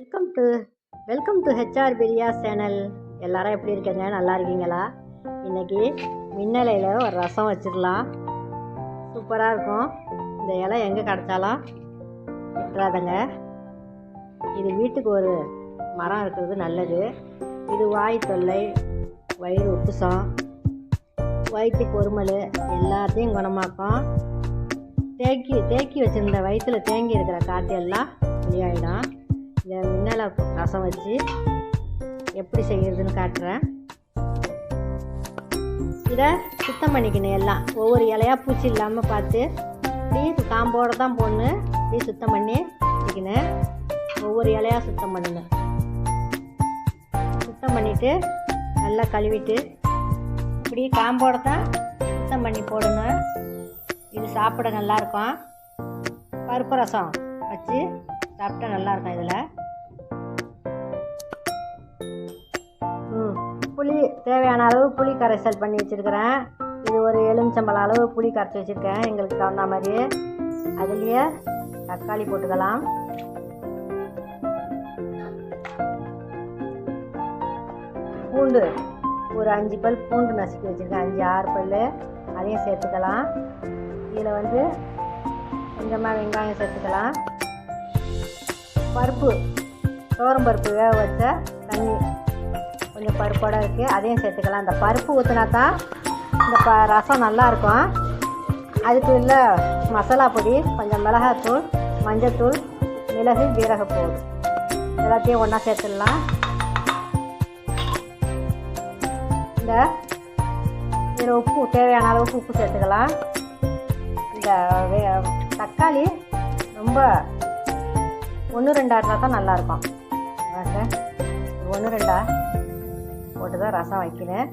Welcome to welcome to HR Priya channel எல்லாரும் எப்படி இருக்கீங்க? நல்லா இருக்கீங்களா? இன்னைக்கு மின்னலையில் ஒரு ரசம் வச்சிடலாம். சூப்பராக இருக்கும். இந்த இலை எங்கே கிடச்சாலும் விட்டுறாதங்க. இது வீட்டுக்கு ஒரு மரம் இருக்கிறது நல்லது. இது வாய் தொல்லை வயிறு உப்புசம் வயிற்று பொறுமல் எல்லாத்தையும் குணமாக்கும். தேக்கி தேக்கி வச்சுருந்த வயிற்றில் தேங்கி இருக்கிற காற்று எல்லாம் வெளியாகிடும் இந்த ரசம் வச்சு எப்படி செய்கிறதுன்னு காட்டுறேன். இதை சுத்தம் பண்ணிக்கணும் எல்லாம். ஒவ்வொரு இலையாக பூச்சி இல்லாமல் பார்த்து இப்படி காம்போடு தான் போடணும். இப்படி சுத்தம் பண்ணி வச்சுக்கணும். ஒவ்வொரு இலையாக சுத்தம் பண்ணணும். சுத்தம் பண்ணிவிட்டு நல்லா கழுவிட்டு இப்படி காம்போடு தான் சுத்தம் பண்ணி போடணும். இது சாப்பிட நல்லாயிருக்கும் பருப்பு ரசம் வச்சு சாப்பிட்டா நல்லாயிருக்கும் இதில். புளி தேவையான அளவு புளி கரைசல் பண்ணி வச்சுருக்கிறேன். இது ஒரு எலுமிச்சம்பழம் அளவு புளி கரைச்சி வச்சுருக்கேன். எங்களுக்கு தகுந்த மாதிரி அதுலேயே தக்காளி போட்டுக்கலாம். பூண்டு ஒரு அஞ்சு பல் பூண்டு நசுக்கி வச்சுருக்கேன். அஞ்சு ஆறு பல் அதையும் சேர்த்துக்கலாம். இதில் வந்து கொஞ்சமாக வெங்காயம் சேர்த்துக்கலாம். பருப்பு துவரம் பருப்பு வேக வச்ச தண்ணி கொஞ்சம் பருப்போடு இருக்குது அதையும் சேர்த்துக்கலாம். இந்த பருப்பு ஊற்றினா தான் இந்த ப ரசம் நல்லாயிருக்கும் அதுக்கு உள்ள மசாலா பொடி கொஞ்சம் மிளகாத்தூள் மஞ்சத்தூள் மிளகு ஜீரகப்பூடு எல்லாத்தையும் ஒன்றா சேர்த்துடலாம். இந்த இதில் உப்பு தேவையான அளவுக்கு உப்பு சேர்த்துக்கலாம். இந்த வே- தக்காளி ரொம்ப ஒன்று ரெண்டா இருந்தால் தான் நல்லாயிருக்கும் ஒன்று ரெண்டா? போட்டு தான் ரசம் வைக்கிறேன்.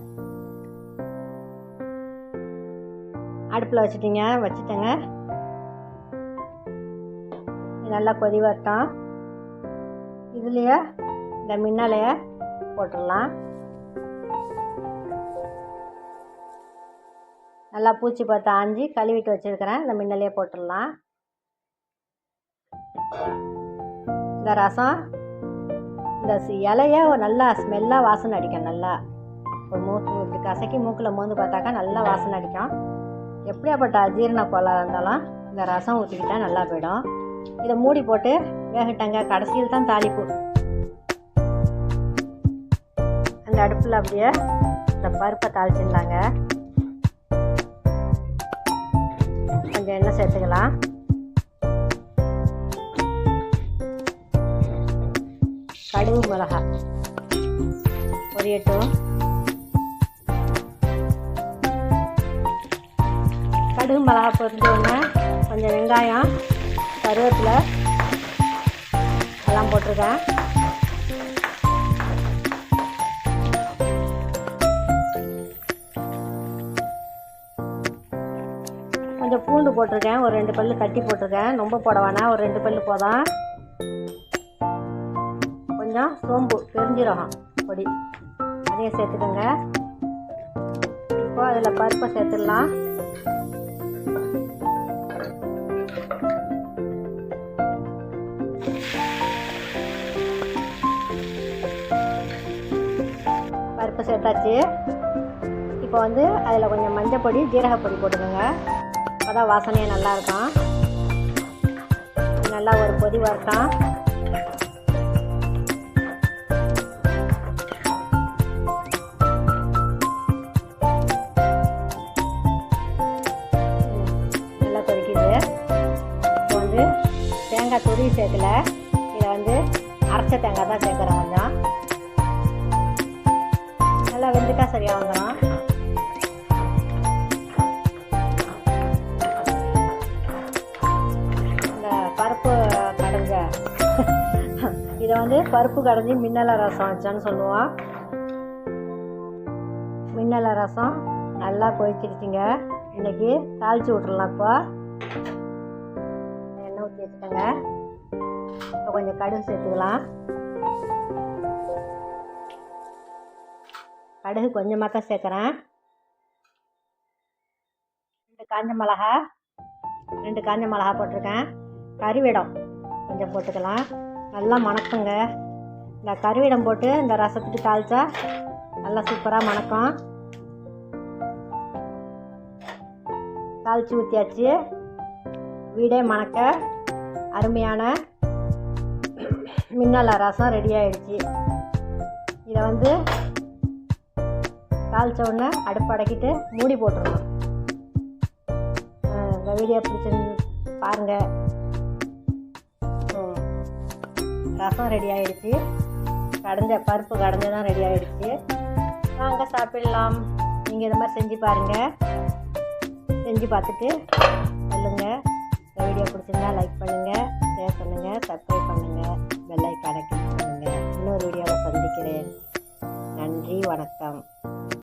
அடுப்பில் வச்சுட்டிங்க வச்சுட்டேங்க. நல்லா கொதி வரட்டும். இதுலேயே இந்த மின்னலையை போட்டுடலாம். நல்லா பூச்சி பார்த்து ஆஞ்சி கழுவிட்டு வச்சுருக்கிறேன். இந்த மின்னலையே போட்டுடலாம். இந்த ரசம் இந்த இலைய ஒரு நல்லா ஸ்மெல்லாக வாசனை அடிக்கும் நல்லா. ஒரு மூக்கு இப்படி கசக்கி மூக்கில் மோந்து பார்த்தாக்கா நல்லா வாசனை அடிக்கும். எப்படியாப்பட்ட அஜீரண கோளாக இருந்தாலும் இந்த ரசம் ஊற்றிக்கிட்டால் நல்லா போயிடும். இதை மூடி போட்டு வேகட்டங்க கடைசியில் தான் தாளிப்பு. அந்த அடுப்பில் அப்படியே இந்த பருப்பை தாளிச்சிடலாங்க. கொஞ்சம் எண்ணெய் சேர்த்துக்கலாம். கடுகு மிளகா பொரியட்டும் கடுகு மிளகா பொரிஞ்சோடனே கொஞ்சம் வெங்காயம் கருவேப்பிலை எல்லாம் போட்டிருக்கேன். கொஞ்சம் பூண்டு போட்டிருக்கேன். ஒரு ரெண்டு பல்லு தட்டி போட்டிருக்கேன். ரொம்ப போட வேணாம். ஒரு ரெண்டு பல்லு போதான் கொஞ்சம் சோம்பு பெருஞ்சீரகம் பொடி. அதையும் சேர்த்துக்கோங்க. இப்போ அதில் பருப்பை சேர்த்துடலாம். பருப்பு சேர்த்தாச்சு. இப்போ வந்து அதில் கொஞ்சம் மஞ்சள் பொடி ஜீரகப்பொடி போட்டுக்கோங்க. அப்போ தான் நல்லா நல்லாயிருக்கும் நல்லா ஒரு பொதி வரட்டும். தேங்காய் துருவி சேர்க்கல. இதை வந்து அரைச்ச தேங்காய் தான் சேர்க்குறேன் கொஞ்சம். நல்லா வெந்துட்டா சரியாக வந்துடும் இந்த பருப்பு கடைஞ்ச இதை வந்து பருப்பு கடைஞ்சி மின்னல ரசம் வச்சோன்னு சொல்லுவோம். மின்னல ரசம் நல்லா கொதிச்சிருச்சிங்க. இன்னைக்கு தாளிச்சு விட்றலாம் இப்போ. வச்சுக்கோங்க இப்போ கொஞ்சம் கடுகு சேர்த்துக்கலாம். கடுகு கொஞ்சமாக தான் சேர்க்குறேன். ரெண்டு காஞ்ச மிளகா ரெண்டு காஞ்ச மிளகா போட்டிருக்கேன். கறிவிடம் கொஞ்சம் போட்டுக்கலாம். நல்லா மணக்குங்க. இந்த கறிவிடம் போட்டு இந்த ரசத்துக்கு தாளிச்சா நல்லா சூப்பராக மணக்கும். தாளித்து ஊற்றியாச்சு வீடே மணக்க. அருமையான மின்னல ரசம் ரெடி ஆயிடுச்சு. இதை வந்து தாளித்த உடனே அடுப்பு அடக்கிட்டு மூடி போட்டுருணும் இந்த வீடியோ பிடிச்சிருந்து பாருங்கள் ரசம் ரெடி ஆயிடுச்சு. கடைஞ்ச பருப்பு கடைஞ்சதான் ரெடி ஆயிடுச்சு. வாங்க சாப்பிடலாம். நீங்கள் இது மாதிரி செஞ்சு பாருங்கள் செஞ்சு பார்த்துட்டு வீடியோ பிடிச்சிருந்தா லைக் பண்ணுங்கள் ஷேர் பண்ணுங்கள் சப்ஸ்கிரைப் பண்ணுங்கள் பெல்லைக்கான கிளிக் பண்ணுங்கள் இன்னொரு வீடியோவை சந்திக்கிறேன். நன்றி வணக்கம்.